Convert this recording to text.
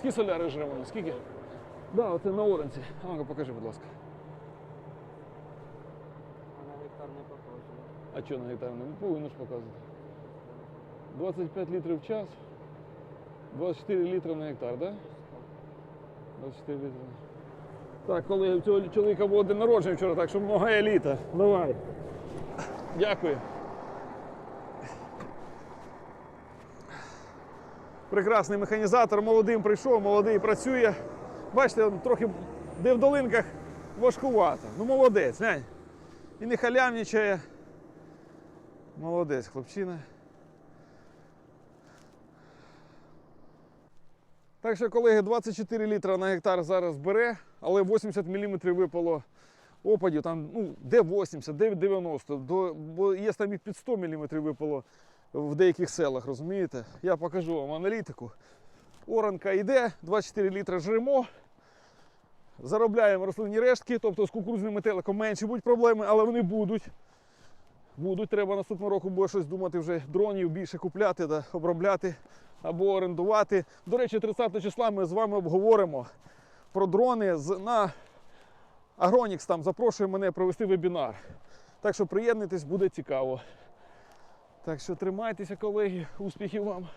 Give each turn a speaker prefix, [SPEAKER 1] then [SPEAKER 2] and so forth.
[SPEAKER 1] Скільки соляри жремо? Скільки? Да, оце на оранці. А ну покажи, будь ласка.
[SPEAKER 2] А на гектар не показує.
[SPEAKER 1] А що на гектар? Не повинно ж показувати. 25 літрів в час. 24 літри на гектар, так? Да? 24 літри. Так, колеги, у цього чоловіка було день народження вчора, так що много еліта. Давай. Дякую. Прекрасний механізатор, молодим прийшов, молодий працює. Бачите, трохи де в долинках важкувато. Ну молодець, глянь. І не халявничає. Молодець, хлопчина. Так що, колеги, 24 літра на гектар зараз бере, але 80 мм випало опадів, там, ну, де 80, де 90, до, бо є там і під 100 мм випало в деяких селах, розумієте? Я покажу вам аналітику. Оранка йде, 24 літра жремо. Заробляємо рослинні рештки, тобто з кукурузним метеликом менше будуть проблеми, але вони будуть. Будуть, треба наступного року буде щось думати вже дронів більше купляти та обробляти або орендувати. До речі, 30 числа ми з вами обговоримо про дрони з, на Агронікс там запрошує мене провести вебінар. Так що приєднуйтесь, буде цікаво. Так що тримайтеся, колеги, успіхів вам!